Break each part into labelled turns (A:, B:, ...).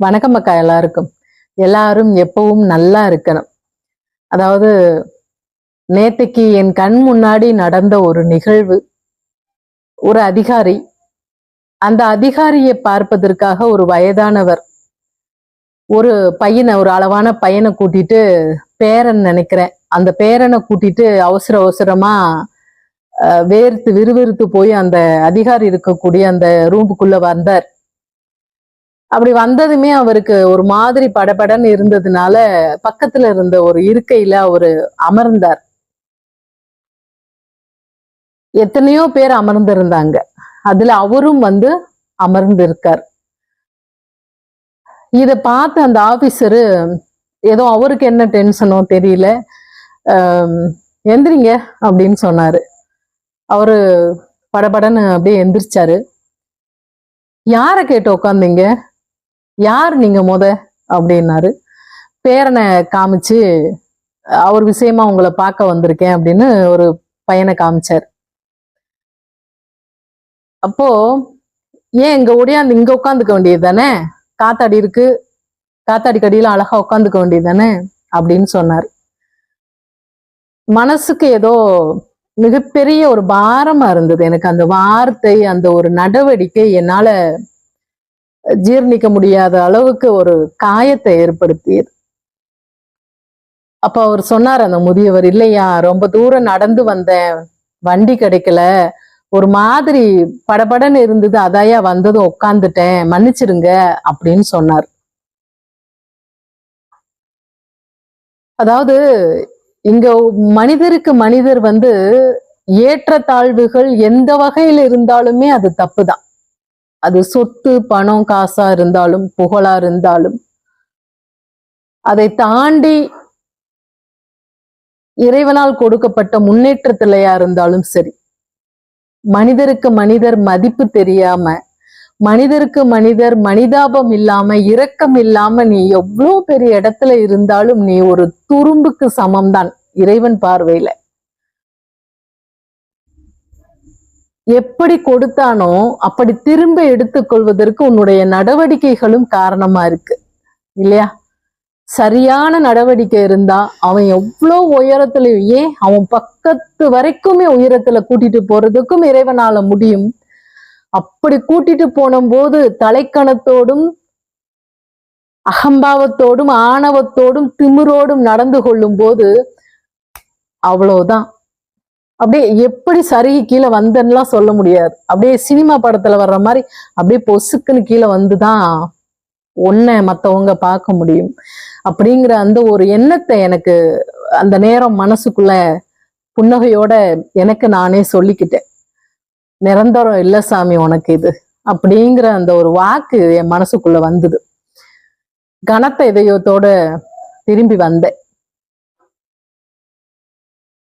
A: வணக்கம் அக்கா எல்லாருக்கும். எல்லாரும் எப்பவும் நல்லா இருக்கணும். அதாவது நேத்தைக்கு என் கண் முன்னாடி நடந்த ஒரு நிகழ்வு ஒரு அதிகாரி அந்த அதிகாரியை பார்ப்பதற்காக ஒரு வயதானவர் ஒரு பையனை ஒரு அளவான பையனை கூட்டிட்டு பேரன் நினைக்கிறேன். அந்த பேரனை கூட்டிட்டு அவசர அவசரமா வேர்த்து விறுவிறுத்து போய் அந்த அதிகாரி இருக்கக்கூடிய அந்த ரூமுக்குள்ள வந்தார். அப்படி வந்ததுமே அவருக்கு ஒரு மாதிரி படபடன்னு இருந்ததுனால பக்கத்துல இருந்த ஒரு இருக்கையில அவரு அமர்ந்தார். எத்தனையோ பேர் அமர்ந்திருந்தாங்க. அதுல அவரும் வந்து அமர்ந்திருக்கார். இத பார்த்து அந்த ஆபீசரு ஏதோ அவருக்கு என்ன டென்ஷனோ தெரியல எந்திரிங்க அப்படின்னு சொன்னாரு. அவரு படபடன்னு அப்படியே எந்திரிச்சாரு. யாரை கேட்டு உக்காந்தீங்க யார் நீங்க முத? அப்படின்னாரு. பேரனை காமிச்சு அவர் விஷயமா உங்களை பார்க்க வந்திருக்கேன் அப்படின்னு ஒரு பையனை காமிச்சார். அப்போ ஏன் இங்க ஓடியாந்து இங்க உட்காந்துக்க வேண்டியது தானே? காத்தாடி இருக்கு. காத்தாடி கடியில அழகா உட்காந்துக்க வேண்டியது தானே? அப்படின்னு சொன்னார். மனசுக்கு ஏதோ மிகப்பெரிய ஒரு பாரமா இருந்தது. எனக்கு அந்த வார்த்தை அந்த ஒரு நடவடிக்கை என்னால ஜீர்ணிக்க முடியாத அளவுக்கு ஒரு காயத்தை ஏற்படுத்தியது. அப்ப அவர் சொன்னார் அந்த முதியவர் இல்லையா ரொம்ப தூரம் நடந்து வந்தேன். வண்டி கிடைக்கல. ஒரு மாதிரி படபடன்னு இருந்தது. அதாயா வந்ததும் உட்காந்துட்டேன் மன்னிச்சிருங்க அப்படின்னு சொன்னார். அதாவது இங்க மனிதருக்கு மனிதர் வந்து ஏற்றத்தாழ்வுகள் எந்த வகையில் இருந்தாலுமே அது தப்புதான். அது சொத்து பணம் காசா இருந்தாலும் புகழா இருந்தாலும் அதை தாண்டி இறைவனால் கொடுக்கப்பட்ட முன்னேற்றத்திலையா இருந்தாலும் சரி மனிதருக்கு மனிதர் மதிப்பு தெரியாம மனிதருக்கு மனிதர் மனிதாபம் இல்லாம இரக்கம் இல்லாம நீ எவ்வளோ பெரிய இடத்துல இருந்தாலும் நீ ஒரு துரும்புக்கு சமம்தான் இறைவன் பார்வையில. எப்படி கொடுத்தானோ அப்படி திரும்ப எடுத்துக்கொள்வதற்கு உன்னுடைய நடவடிக்கைகளும் காரணமா இருக்கு. இல்லையா? சரியான நடவடிக்கை இருந்தா அவன் எவ்வளோ உயரத்துல ஏன்? அவன் பக்கத்து வரைக்குமே உயரத்துல கூட்டிட்டு போறதுக்கும் இறைவனால முடியும். அப்படி கூட்டிட்டு போன போது தலைக்கணத்தோடும் அகம்பாவத்தோடும் ஆணவத்தோடும் திமிரோடும் நடந்து கொள்ளும் போது அவ்வளோதான். அப்படியே எப்படி சருகி கீழே வந்தேன்னுலாம் சொல்ல முடியாது. அப்படியே சினிமா படத்துல வர்ற மாதிரி அப்படியே பொசுக்குன்னு கீழே வந்துதான் ஒன்ன மத்தவங்க பார்க்க முடியும். அப்படிங்கிற அந்த ஒரு எண்ணத்தை எனக்கு அந்த நேரம் மனசுக்குள்ள புன்னகையோட எனக்கு நானே சொல்லிக்கிட்டேன். நிரந்தரம் இல்ல சாமி உனக்கு இது. அப்படிங்கிற அந்த ஒரு வாக்கு என் மனசுக்குள்ள வந்தது. கனத்த இதயத்தோட திரும்பி வந்தேன்.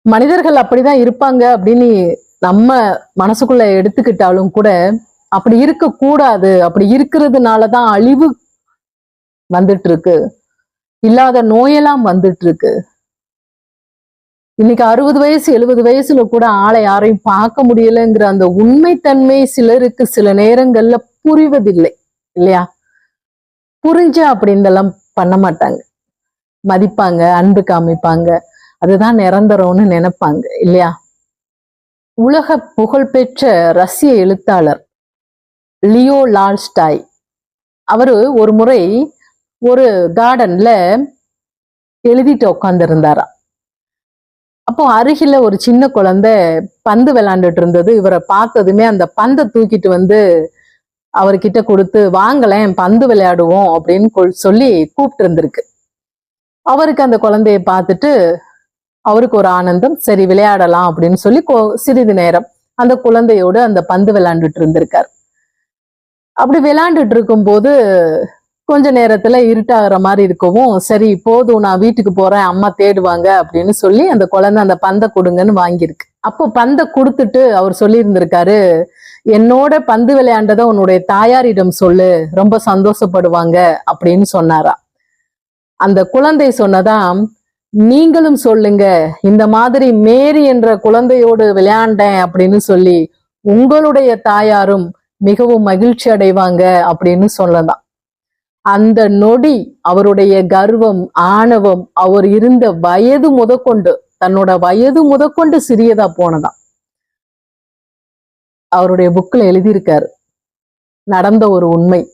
A: மனிதர்கள் அப்படிதான் இருப்பாங்க அப்படின்னு நம்ம மனசுக்குள்ள எடுத்துக்கிட்டாலும் கூட அப்படி இருக்க கூடாது அப்படி இருக்கிறதுனாலதான் அழிவு வந்துட்டு இருக்கு இல்லாத நோயெல்லாம் வந்துட்டு இருக்கு இன்னைக்கு அறுபது வயசு எழுபது வயசுல கூட ஆளை யாரையும் பார்க்க முடியலங்கிற அந்த உண்மைத்தன்மை சிலருக்கு சில நேரங்கள்ல புரிவதில்லை இல்லையா? புரிஞ்சா அப்படி பண்ண மாட்டாங்க. மதிப்பாங்க அன்பு காமிப்பாங்க. அதுதான் நிரந்தரம்னு நினைப்பாங்க இல்லையா? உலக புகழ்பெற்ற ரஷ்ய எழுத்தாளர் லியோ லால்ஸ்டாய். அவரு ஒரு முறை ஒரு கார்டன்ல எழுதிட்டு உட்கார்ந்து அப்போ அருகில ஒரு சின்ன குழந்தை பந்து விளையாண்டுட்டு இருந்தது இவரை பார்த்ததுமே அந்த பந்தை தூக்கிட்டு வந்து அவர்கிட்ட கொடுத்து வாங்கலேன் பந்து விளையாடுவோம் அப்படின்னு சொல்லி கூப்பிட்டு இருந்திருக்கு அவருக்கு அந்த குழந்தைய பார்த்துட்டு அவருக்கு ஒரு ஆனந்தம் சரி விளையாடலாம் அப்படின்னு சொல்லி சிறிது நேரம் அந்த குழந்தையோடு அந்த பந்து விளையாண்டுட்டு இருந்திருக்கார். அப்படி விளையாண்டுட்டு இருக்கும்போது கொஞ்ச நேரத்துல இருட்டாகிற மாதிரி இருக்கவும் சரி போதும் நான் வீட்டுக்கு போறேன் அம்மா தேடுவாங்க அப்படின்னு சொல்லி அந்த குழந்தை அந்த பந்தை கொடுங்கன்னு வாங்கியிருக்கு. அப்போ பந்தை கொடுத்துட்டு அவர் சொல்லி இருந்திருக்காரு என்னோட பந்து விளையாண்டதை உன்னுடைய தாயாரிடம் சொல்லு ரொம்ப சந்தோஷப்படுவாங்க அப்படின்னு சொன்னாரா அந்த குழந்தை சொன்னதான் நீங்களும் சொல்லுங்க. இந்த மாதிரி மேரி என்ற குழந்தையோடு விளையாண்டேன் அப்படின்னு சொல்லி உங்களுடைய தாயாரும் மிகவும் மகிழ்ச்சி அடைவாங்க அப்படின்னு சொல்லலாம். அந்த நொடி அவருடைய கர்வம் ஆணவம் அவர் இருந்த வயது முதற்கொண்டு தன்னோட வயது முதற்கொண்டு சிறியதா போனதாம். அவருடைய புக்ல எழுதியிருக்காரு. நடந்த ஒரு உண்மை.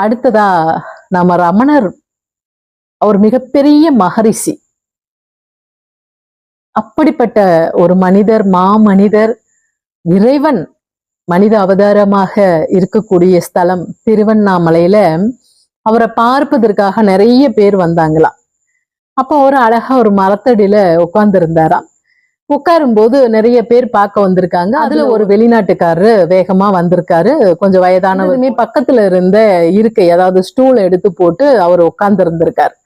A: அடுத்ததா நம்ம ரமணர் அவர் மிகப்பெரிய மகரிஷி. அப்படிப்பட்ட ஒரு மனிதர் மாமனிதர் இறைவன் மனித அவதாரமாக இருக்கக்கூடிய ஸ்தலம் திருவண்ணாமலையில அவரை பார்ப்பதற்காக நிறைய பேர் வந்தாங்களாம். அப்போ அவர் அழகா ஒரு மரத்தடியில உட்கார்ந்து இருந்தாராம் உட்காரும்போது நிறைய பேர் பார்க்க வந்திருக்காங்க. அதுல ஒரு வெளிநாட்டுக்காரரு வேகமா வந்திருக்காரு. கொஞ்சம் வயதானவருமே பக்கத்துல இருந்த இருக்கை அதாவது ஸ்டூல் எடுத்து போட்டு அவர் உட்கார்ந்து இருந்திருக்காரு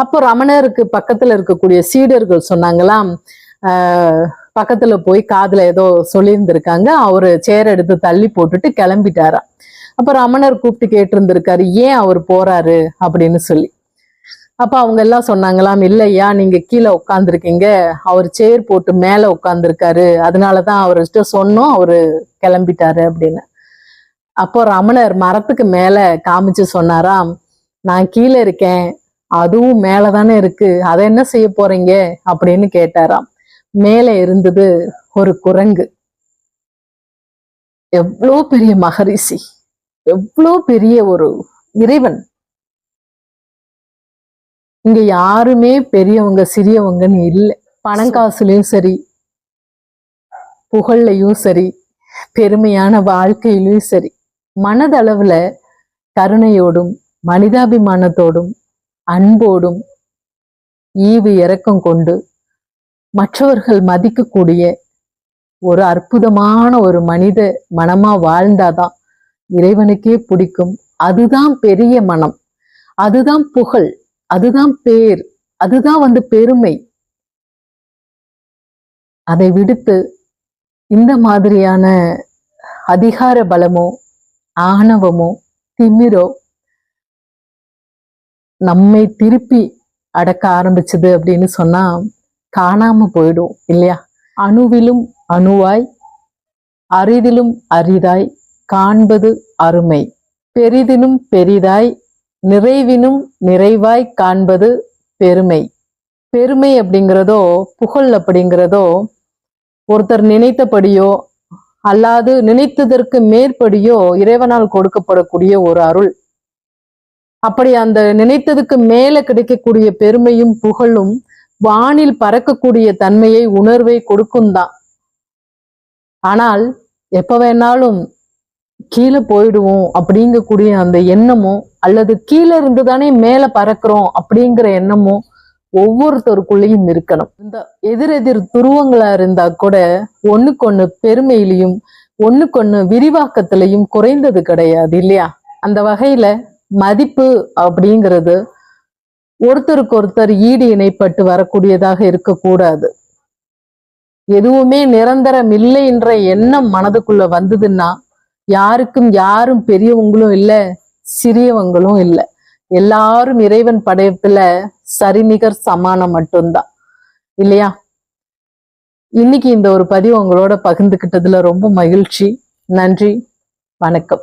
A: அப்போ ரமணருக்கு பக்கத்துல இருக்கக்கூடிய சீடர்கள் சொன்னாங்களாம் ஆஹ் பக்கத்துல போய் காதுல ஏதோ சொல்லியிருந்திருக்காங்க அவரு சேர் எடுத்து தள்ளி போட்டுட்டு கிளம்பிட்டாராம். அப்ப ரமணர் கூப்பிட்டு கேட்டிருந்திருக்காரு ஏன் அவர் போறாரு? அப்படின்னு சொல்லி. அப்ப அவங்க எல்லாம் சொன்னாங்களாம் இல்லையா நீங்க கீழே உட்காந்துருக்கீங்க அவர் சேர் போட்டு மேல உட்காந்துருக்காரு அதனாலதான் அவர்கிட்ட சொன்னோம் அவரு கிளம்பிட்டாரு அப்படின்னு. அப்போ ரமணர் மரத்துக்கு மேல காமிச்சு சொன்னாராம் நான் கீழே இருக்கேன் அதுவும் மேலதானே இருக்கு. அதை என்ன செய்ய போறீங்க? அப்படின்னு கேட்டாராம். மேலே இருந்தது ஒரு குரங்கு. எவ்வளோ பெரிய மகரிஷி. எவ்வளோ பெரிய ஒரு இறைவன். இங்க யாருமே பெரியவங்க சிறியவங்கன்னு இல்லை. பணங்காசுலயும் சரி புகழ்லையும் சரி பெருமையான வாழ்க்கையிலும் சரி மனதளவுல கருணையோடும் மனிதாபிமானத்தோடும் அன்போடும் ஈவு இறக்கம் கொண்டு மற்றவர்கள் மதிக்கக்கூடிய ஒரு அற்புதமான ஒரு மனித மனமா வாழ்ந்தாதான் இறைவனுக்கே பிடிக்கும். அதுதான் பெரிய மனம். அதுதான் புகழ். அதுதான் பேர். அதுதான் வந்து பெருமை. அதை விடுத்து இந்த மாதிரியான அதிகார பலமோ ஆணவமோ திமிரோ நம்மை திருப்பி அடக்க ஆரம்பிச்சது அப்படின்னு சொன்னா காணாம போயிடும் இல்லையா? அணுவிலும் அணுவாய் அரிதிலும் அரிதாய் காண்பது அருமை. பெரிதினும் பெரிதாய் நிறைவினும் நிறைவாய் காண்பது பெருமை. பெருமை அப்படிங்கிறதோ புகழ் அப்படிங்கிறதோ ஒருத்தர் நினைத்தபடியோ அல்லாது நினைத்ததற்கு மேற்படியோ இறைவனால் கொடுக்கப்படக்கூடிய ஒரு அருள். அப்படி அந்த நினைத்ததுக்கு மேல கிடைக்கக்கூடிய பெருமையும் புகழும் வானில் பறக்கக்கூடிய தன்மையை உணர்வை கொடுக்கும் தான். ஆனால் எப்ப வேணாலும் கீழே போயிடுவோம் அப்படிங்கக்கூடிய அந்த எண்ணமோ அல்லது கீழே இருந்து தானே மேல பறக்கிறோம் அப்படிங்கிற எண்ணமோ ஒவ்வொருத்தருக்குள்ளேயும் இருக்கணும். இந்த எதிரெதிர் துருவங்களா இருந்தா கூட ஒண்ணுக்கொண்ணு பெருமையிலையும் ஒண்ணுக்கொண்ணு விரிவாக்கத்திலையும் குறைந்தது கிடையாது இல்லையா? அந்த வகையில மதிப்பு அப்படிங்கிறது ஒருத்தருக்கு ஒருத்தர் ஈடு இணைப்பட்டு வரக்கூடியதாக இருக்கக்கூடாது. எதுவுமே நிரந்தரம் இல்லை என்ற எண்ணம் மனதுக்குள்ள வந்ததுன்னா யாருக்கும் யாரும் பெரியவங்களும் இல்ல சிறியவங்களும் இல்ல. எல்லாரும் இறைவன் படைப்புல சரிநிகர் சமானம் மட்டும்தான். இல்லையா? இன்னைக்கு இந்த ஒரு பதிவு உங்களோட பகிர்ந்துக்கிட்டதுல ரொம்ப மகிழ்ச்சி. நன்றி. வணக்கம்.